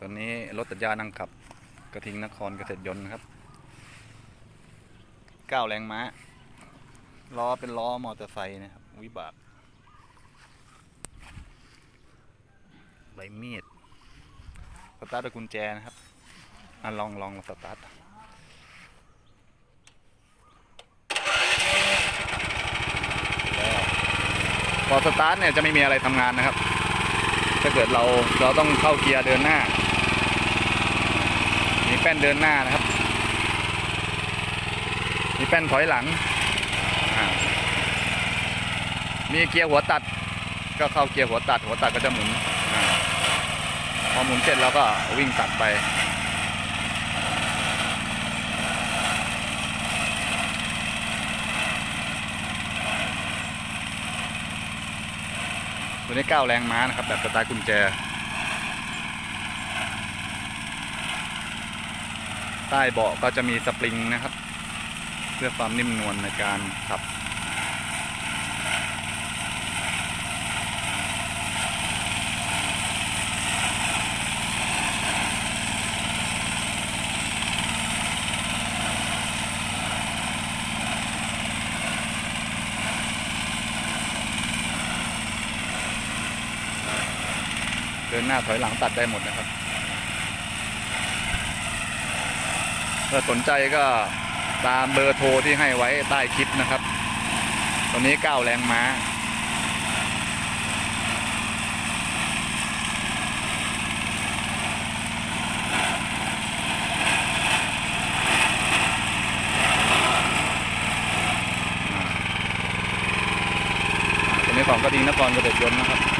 ตอนนี้รถตัดหญ้านั่งขับ กระทิงนครเกษตรยนต์ครับก้าแรงม้า ล้อเป็นล้อมอเตอร์ไซค์นะครับ วิบากใบมีด สตาร์ทด้วยกุญแจนะครับอะลองลองสตาร์ทพอสตาร์ทเนี่ยจะไม่มีอะไรทำงานนะครับ ถ้าเกิดเราเราต้องเข้าเกียร์เดินหน้า แป้นเดินหน้านะครับ มีแป้นถอยหลัง มีเกียร์หัวตัด ก็เข้าเกียร์หัวตัด หัวตัดก็จะหมุนอพอหมุนเสร็จเราก็วิ่งตัดไปตัวนี้9แรงม้านะครับ แบบสไตล์กุญแจ ใต้เบาะก็จะมีสปริงนะครับ เพื่อความนิ่มนวลในการขับ เดินหน้าถอยหลังตัดได้หมดนะครับ ถ้าสนใจก็ตามเบอร์โทรที่ให้ไว้ใต้คลิปนะครับตอนนี้9แรงม้า ตัวนี้ของกระทิงนครกระเด็ดยนต์นะครับ